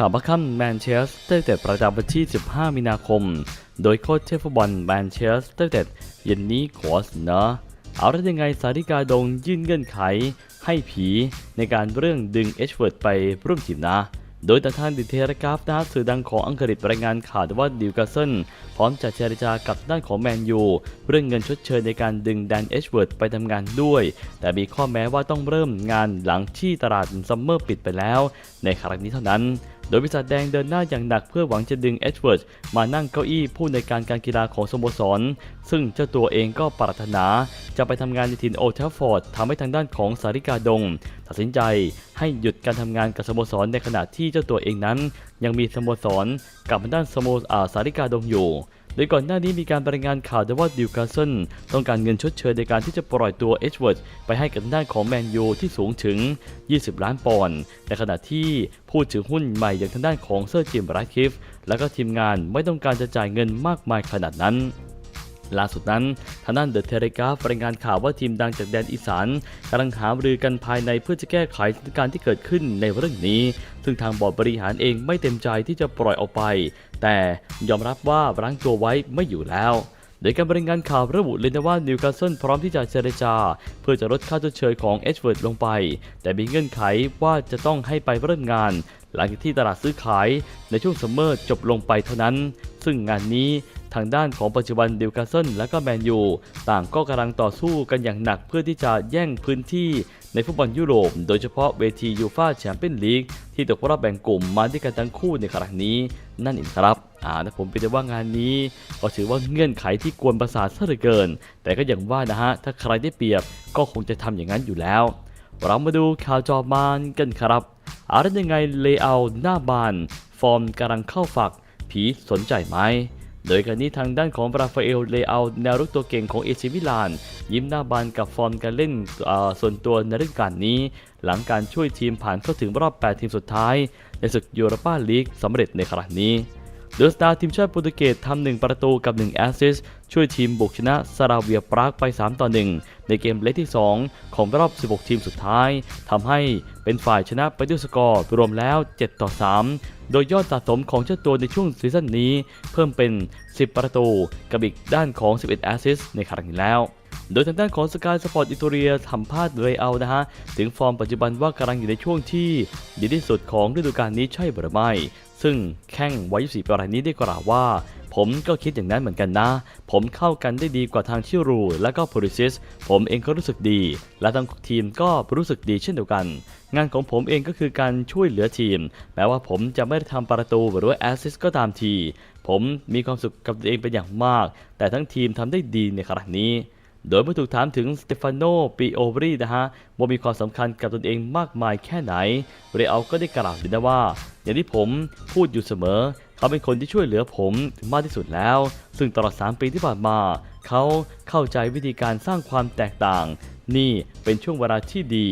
ข่าวบัคคัมแมนเชสเตอร์เต็ดประจำวันที่ 15 มีนาคม โดยโค้ชเชฟบอลแมนเชสเตอร์เต็ดเย็นนี้ขอเสนอเอาได้ยังไงสาริกาดงยื่นเงื่อนไข ให้ผีในการเรื่องดึงเอชเวิร์ดไปร่วมทีมนะโดยแต่ทางดิเทรกราฟนะสื่อดังของอังกฤษรายงานข่าวว่าดิวกาเซนพร้อมจะเจรจากับด้านของแมนยูเรื่องเงินชดเชยในการดึงแดนเอชเวิร์ดไปทำงานด้วย แต่มีข้อแม้ว่าต้องเริ่มงานหลังที่ตลาดซัมเมอร์ปิดไปแล้ว ในครั้งนี้เท่านั้น โดยบริษัทแดงเดินหน้าอย่างหนักเพื่อหวังจะดึงเอ็ดเวิร์ดมานั่งเก้าอี้ผู้ในการการกีฬาของสโมสร ซึ่งเจ้าตัวเองก็ปรารถนา จะไปทำงานในถิ่นโอเทฟฟอร์ดทำให้ทางด้านของสาริกาดง ตัดสินใจให้หยุดการทำงานกับสโมสรในขณะที่เจ้าตัวเองนั้น ยังมีสโมสรกับทางด้านสโมอาสาริกาดงอยู่ โดยก่อนหน้านี้มีการรายงานข่าวด้ว่าดิวคาสเซนต้องการเงินชดเชยในการที่จะปล่อยตัวเอชเวิร์ดไปให้กับด้านของแมนยูที่สูงถึง 20 ล้านปอนด์ในขณะที่ผู้ถือหุ้นใหม่อย่างทางด้านของเซอร์จิมไรคิฟและก็ทีมงานไม่ต้องการจะจ่ายเงินมากมายขนาดนั้น ล่าสุดนั้นทางด้านเดอะเทเลกราฟรายงานข่าวว่าทีมดังจากแดนอีสานกำลังหารือกันภายในเพื่อจะแก้ไขสถานการณ์ที่เกิดขึ้นในเรื่องนี้ ซึ่งทางบอร์ดบริหารเองไม่เต็มใจที่จะปล่อยออกไป แต่ยอมรับว่ารั้งตัวไว้ไม่อยู่แล้วโดยการบรรยายงานข่าวระบุเลยนะว่านิวคาสเซิลพร้อมที่จะเจรจา เพื่อจะลดค่าชดเชยของเอชเวิร์ดลงไป แต่มีเงื่อนไขว่าจะต้องให้ไปเริ่มงาน หลังจากที่ตลาดซื้อขายในช่วงซัมเมอร์จบลงไปเท่านั้น ซึ่งงานนี้ ทางด้านของปัจจุบันดิวคาสเซิลและก็แมนยูต่างก็กำลังต่อสู้กันอย่างหนักเพื่อที่จะแย่งพื้นที่ในฟุตบอลยุโรป โดยเฉพาะเวทียูฟาแชมเปี้ยนลีกที่ตกรอบแบ่งกลุ่มมาด้วยกันทั้งคู่ในครั้งนี้ นั่นเองครับอ่าแต่ผมเป็นแต่ว่างานนี้ ก็ถือว่าเงื่อนไขที่กวนประสาทซะเหลือเกิน แต่ก็อย่างว่านะฮะ ถ้าใครได้เปรียบก็คงจะทำอย่างนั้นอยู่แล้ว เรามาดูข่าวจอมานกันครับอะไรยังไงเลเยอร์หน้าบาน ฟอร์มกำลังเข้าฝัก ผีสนใจไหม โดยการนี้ทางด้านของราฟาเอลเลเอาแนวรุกตัวเก่งของเอซิมิลาน ยิ้มหน้าบานกับฟอร์มการเล่นส่วนตัวในฤดูกาลนี้ หลังการช่วยทีมผ่านเข้าถึงรอบ 8 ทีมสุดท้าย ในศึกยูโรปาลีกสำเร็จในครั้งนี้ เดอะสตาร์ทีมชาติโปรตุเกสทำหนึ่งประตูกับ 1 แอสซิสช่วยทีมบุกชนะซาราเวียปรากไป 3 ต่อ 1 ในเกมเลกที่ 2 ของรอบ 16 ทีมสุดท้ายทำให้เป็นฝ่ายชนะไปด้วยสกอร์รวมแล้ว 7 ต่อ 3 โดยยอดสะสมของเจ้าตัวในช่วงซีซั่นนี้ เพิ่มเป็น 10 ประตูกับอีกด้านของ 11 แอสซิสในครั้งนี้แล้วโดยทางด้านของสกายสปอร์ตอิตาเลียสัมภาษณ์เรอัลนะฮะ ถึงฟอร์มปัจจุบันว่ากำลังอยู่ในช่วงที่ดีที่สุดของฤดูกาลนี้ใช่หรือไม่ ซึ่งแข้งวัย24ปีรายนี้ได้กล่าวว่า ผมก็คิดอย่างนั้นเหมือนกันนะ ผมเข้ากันได้ดีกว่าทางชิรูและก็โพลิซิส ผมเองก็รู้สึกดี และทางทีมก็รู้สึกดีเช่นเดียวกัน งานของผมเองก็คือการช่วยเหลือทีม แม้ว่าผมจะไม่ได้ทำประตูหรือว่าแอสซิสก็ตามที ผมมีความสุขกับตัวเองเป็นอย่างมาก แต่ทั้งทีมทำได้ดีในครั้งนี้ โดยเมื่อถูกถามถึงสเตฟานโนปิโอวรีนะฮะว่ามีความสำคัญกับตนเองมากมายแค่ไหน เรอัลก็ได้กล่าวเลยนะว่า อย่างที่ผมพูดอยู่เสมอ เขาเป็นคนที่ช่วยเหลือผมมากที่สุดแล้ว ซึ่งตลอด 3 ปีที่ผ่านมา เขาเข้าใจวิธีการสร้างความแตกต่าง นี่เป็นช่วงเวลาที่ดี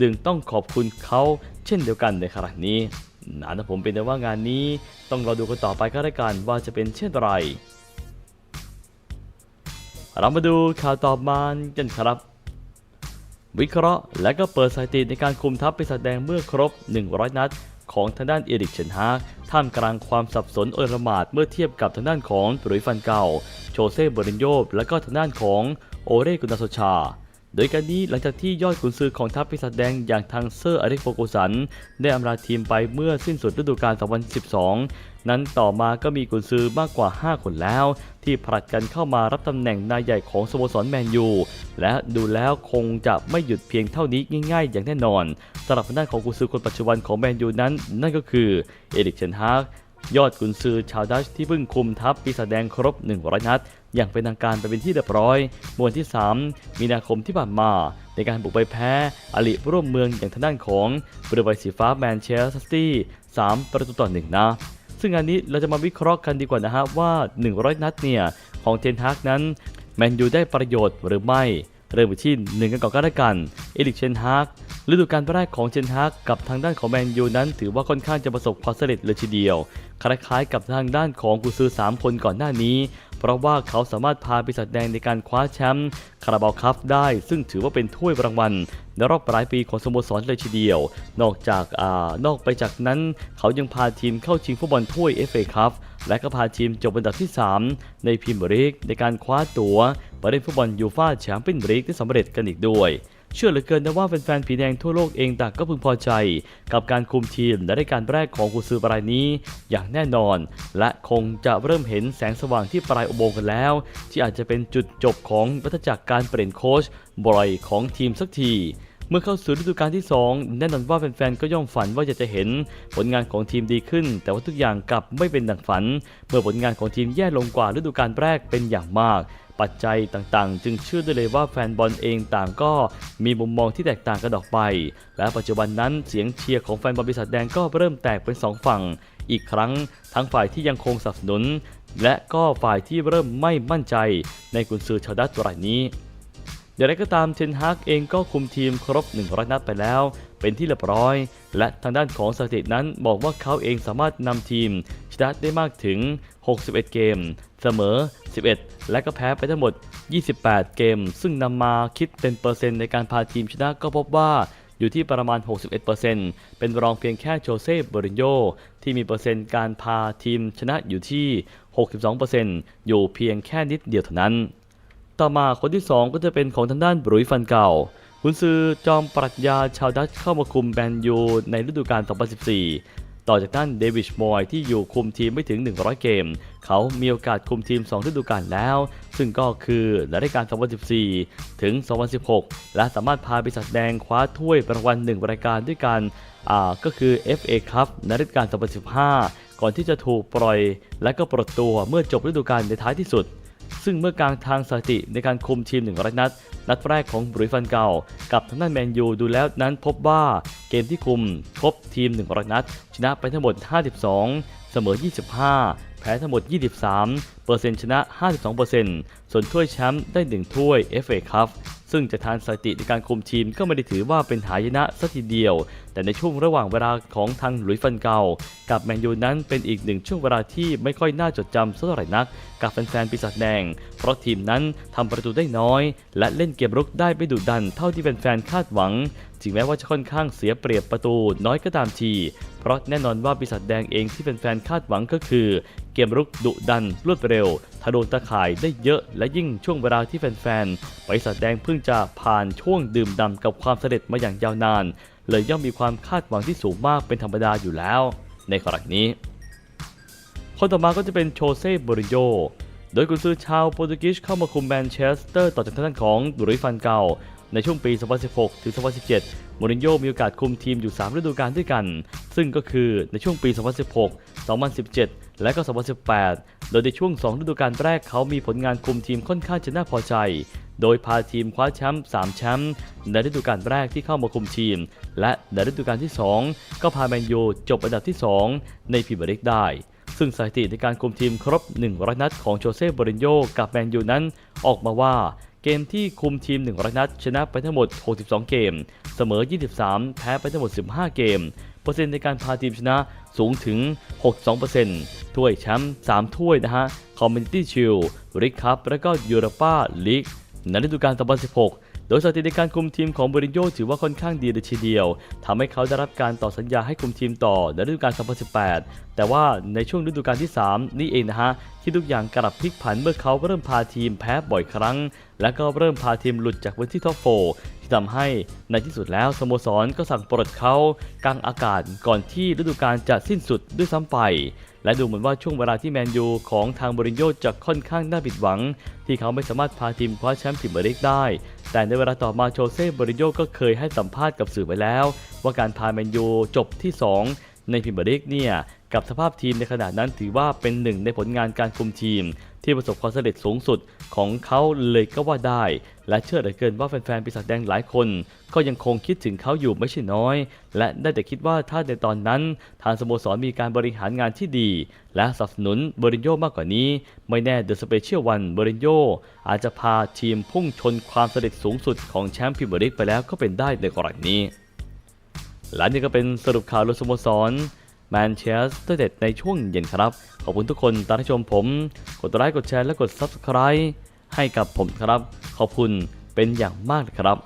ดึงต้องขอบคุณเขาเช่นเดียวกันในครั้งนี้นะนะผมเป็นแต่ว่างานนี้ต้องรอดูกันต่อไปก็แล้วกันว่าจะเป็นเช่นไร เรามาดูข่าวต่อมากันครับ วิเคราะห์และก็เปิดสถิติในการคุมทัพไปแสดงเมื่อครบ 100 นัด ของทางด้านเอริกเชนฮากท่ามกลางความสับสนโอรมาดเมื่อเทียบกับทางด้านของปรุยฟันเก่า โชเซ่เบรินโยและก็ทางด้านของโอเรกุนาโซชา โดยการนี้หลังจากที่ยอดขุนซือของทัพปีศาจแดงอย่างทางเซอร์อเล็กโฟกุสัน ได้อำลาทีมไปเมื่อสิ้นสุดฤดูกาล 2012 นั้นต่อมาก็มีกุนซือมากกว่า 5 คนแล้ว ที่ผลัดกันเข้ามารับตำแหน่งนายใหญ่ของสโมสรแมนยู และดูแล้วคงจะไม่หยุดเพียงเท่านี้ง่ายๆ อย่างแน่นอนสำหรับทางด้าของกุนซือคนปัจจุบันของแมนยูนั้น นั่นก็คือเอริกเชนฮาก ยอดกุนซือชาวดัชที่เพิ่งคุมทัพปีศาจแดงครบ 100 นัด อย่างเป็นทางการไปเป็นที่เรียบร้อยเมื่อวันที่ 3 มีนาคมที่ผ่านมา ในการบุกไปแพ้อลิร่วมเมืองอย่างทางด้านของบริวารสีฟ้าแมนเชสเตอร์ซิตี้3ประตูต่อหนึ่งนะ ซึ่งงานนี้เราจะมาวิเคราะห์กันดีกว่านะฮะว่า 100 นัดเนี่ยของเทนฮากนั้นแมนยูได้ประโยชน์หรือไม่ เริ่มที่หนึ่งกันก่อนก็แล้วกันเอริกเชนฮาก ฤดูกาลแรกของเชนฮากกับทางด้านของแมนยูนั้น ถือว่าค่อนข้างจะประสบความสำเร็จเลยทีเดียว คล้ายๆกับทางด้านของกุซือ 3 คนก่อนหน้านี้ เพราะว่าเขาสามารถพาปีศาจแดงในการคว้าแชมป์คาราบาวคัพได้ ซึ่งถือว่าเป็นถ้วยรางวัลในรอบปลายปีของสโมสรเลยทีเดียว นอกจากอ่านอกไปจากนั้น เขายังพาทีมเข้าชิงฟุตบอลถ้วย FA คัพและก็พาทีมจบอันดับที่ 3 ในพรีเมียร์ลีกในการคว้าตั๋วไปเล่นฟุตบอลยูฟ่าแชมเปี้ยนส์ลีกได้สำเร็จกันอีกด้วย เชื่อเหลือเกินนะว่าแฟนๆผีแดงทั่วโลกเองต่างก็พึงพอใจ กับการคุมทีมและได้การแรกของกุซือรายนี้อย่างแน่นอน และคงจะเริ่มเห็นแสงสว่างที่ปลายอุโมงค์กันแล้ว ที่อาจจะเป็นจุดจบของวัฏจักรการเปลี่ยนโค้ชบ่อยของทีมสักทีเมื่อเข้าสู่ฤดูกาลที่ 2 แน่นอนว่าแฟนๆ ก็ย่อมฝันว่าอยากจะเห็นผลงานของทีมดีขึ้น แต่ว่าทุกอย่างกลับไม่เป็นดังฝัน เมื่อผลงานของทีมแย่ลงกว่าฤดูกาลแรกเป็นอย่างมาก ปัจจัยต่างๆ จึงเชื่อได้เลยว่าแฟนบอลเองต่างก็มีมุมมองที่แตกต่างกันออกไป และปัจจุบันนั้นเสียงเชียร์ของแฟนบอลบริษัทแดงก็เริ่มแตกเป็นสองฝั่ง อีกครั้งทั้งฝ่ายที่ยังคงสนับสนุน และก็ฝ่ายที่เริ่มไม่มั่นใจในกุนซือชาวดัตรายนี้อย่างไรก็ตามเทนฮากเองก็คุมทีมครบ 100 นัดไปแล้ว เป็นที่เรียบร้อย และทางด้านของสถิตินั้นบอกว่าเขาเองสามารถนำทีมชนะได้มากถึง 61 เกม เสมอ 11 และก็แพ้ไปทั้งหมด 28 เกม ซึ่งนำมาคิดเป็นเปอร์เซ็นต์ในการพาทีมชนะก็พบว่าอยู่ที่ประมาณ 61%เป็นรองเพียงแค่โจเซ่บรินโยที่มีเปอร์เซ็นต์การพาทีมชนะอยู่ที่ 62%อยู่เพียงแค่นิดเดียวเท่านั้น ต่อมาคนที่ 2 ก็จะเป็นของทางด้านบรุยฟันเก่าคุณซือจอมปรัชญาชาวดัตช์เข้ามาคุมแมนยูในฤดูกาล 2014 ต่อจากนั้นเดวิชมอยที่อยู่คุมทีมไม่ถึง 100 เกม เขามีโอกาสคุมทีม 2 ฤดูกาลแล้ว ซึ่งก็คือในฤดูกาล 2014 ถึง 2016 และสามารถพาปีศาจแดงคว้าถ้วยรางวัลหนึ่งรายการด้วยกันก็คือ FA Cup ในฤดูกาล 2015 ก่อนที่จะถูกปล่อย และก็ปลดตัวเมื่อจบฤดูกาลในท้ายที่สุด ซึ่งเมื่อกลางทางสถิติในการคุมทีม100นัด นัดแรกของบรุยฟันเก่า กับทางด้านแมนยูดูแล้วนั้นพบว่าเกมที่คุมครบทีม100นัด ชนะไปทั้งหมด 52 เสมอ 25 แพ้ทั้งหมด 23 เปอร์เซ็นต์ชนะ 52เปอร์เซ็นต์ส่วนถ้วยแชมป์ได้ 1 ถ้วย FA Cup ซึ่งจากทางสถิติในการคุมทีมก็ไม่ได้ถือว่าเป็นหายนะสักทีเดียว แต่ในช่วงระหว่างเวลาของทางหลุยส์ฟันเกากับแมนยูนั้นเป็นอีกหนึ่งช่วงเวลาที่ไม่ค่อยน่าจดจำสักเท่าไหร่นัก กับแฟนๆปีศาจแดง เพราะทีมนั้นทำประตูได้น้อย และเล่นเกมรุกได้ไม่ดุดันเท่าที่แฟนๆคาดหวังถึงแม้ว่าจะค่อนข้างเสียเปรียบประตูน้อยก็ตามที เพราะแน่นอนว่าปีศาจแดงเองที่แฟนๆคาดหวังก็คือ เกมรุกดุดันรวดเร็วทะโดนตะข่ายได้เยอะและยิ่งช่วงเวลาที่แฟนๆ ไปีศาจแดงเพิ่งจะผ่านช่วงดื่มด่ำกับความเสำเร็จมาอย่างยาวนาน เลยย่อมมีความคาดหวังที่สูงมากเป็นธรรมดาอยู่แล้ว ในกรณีนี้ คนต่อมาก็จะเป็นโชเซ่บริโยโดยกุนซือชาวโปรตุเกสเข้ามาคุมแมนเชสเตอร์ต่อจากทางด้านของดุริฟันเก่าในช่วงปี 2016 ถึง 2017 มูรินโญ่มีโอกาสคุมทีมอยู่ 3 ฤดูกาลด้วยกัน ซึ่งก็คือในช่วงปี 2016 2017 และก็ 2018 โดยในช่วง 2 ฤดูกาลแรกเขามีผลงานคุมทีมค่อนข้างจะน่าพอใจ โดยพาทีมคว้าแชมป์3แชมป์ในฤดูกาลแรกที่เข้ามาคุมทีม และในฤดูกาลที่ 2 ก็พาแมนยูจบอันดับที่ 2 ในพรีเมียร์ลีกได้ซึ่งสถิติในการคุมทีมครบ 100 นัดของโจเซ่บรินโยกับแมนยูนั้น ออกมาว่า เกมที่คุมทีม100นัดชนะไปทั้งหมด 62 เกม เสมอ 23 แพ้ไปทั้งหมด 15 เกม เปอร์เซ็นต์ในการพาทีมชนะสูงถึง 62%ถ้วยแชมป์ 3 ถ้วยนะฮะคอมมิ n ตี้ชิลริกคัพและก็ยูโรปาลีกในฤดูกาล2016 โดยสถิติการคุมทีมของบรินโยถือว่าค่อนข้างดีเลยทีเดียวทำให้เขาได้รับการต่อสัญญาให้คุมทีมต่อในฤดูกาล 2018 แต่ว่าในช่วงฤดูกาลที่ 3 นี่เองนะฮะ ที่ทุกอย่างกลับพลิกผันเมื่อเขาเริ่มพาทีมแพ้บ่อยครั้ง และก็เริ่มพาทีมหลุดจากพื้นที่ท็อปโฟที่ทำให้ในที่สุดแล้วสโมสรก็สั่งปลดเขากลางอากาศก่อนที่ฤดูกาลจะสิ้นสุดด้วยซ้ำไป และดูเหมือนว่าช่วงเวลาที่แมนยูของทางบรินโญจะค่อนข้างน่าผิดหวัง ที่เขาไม่สามารถพาทีมคว้าแชมป์พรีเมียร์ลีกได้ แต่ในเวลาต่อมาโชเซ่บรินโญก็เคยให้สัมภาษณ์กับสื่อไว้แล้ว ว่าการพาแมนยูจบที่ 2 ในพรีเมียร์ลีกเนี่ย กับสภาพทีมในขณะนั้นถือว่าเป็นหนึ่งในผลงานการคุมทีม ที่ประสบความสำเร็จสูงสุดของเขาเลยก็ว่าได้ และเชื่อเหลือเกินว่าแฟนๆปีศาจแดงหลายคน ก็ยังคงคิดถึงเขาอยู่ไม่ใช่น้อย และได้แต่คิดว่าถ้าในตอนนั้น ทางสโมสรมีการบริหารงานที่ดี และสนับสนุนบรินโยมากกว่านี้ ไม่แน่เดอะสเปเชียลวันบรินโยอาจจะพาทีมพุ่งชนความสำเร็จสูงสุดของแชมป์พรีเมียร์ลีกไปแล้วก็เป็นได้ในกรณีนี้และนี่ก็เป็นสรุปข่าวรสโมสร แมนเชสเตอร์เด็ดในช่วงเย็นครับ ขอบคุณทุกคนตามที่ชมผม กดไลค์กดแชร์และกด Subscribe ให้กับผมครับ ขอบคุณเป็นอย่างมากครับ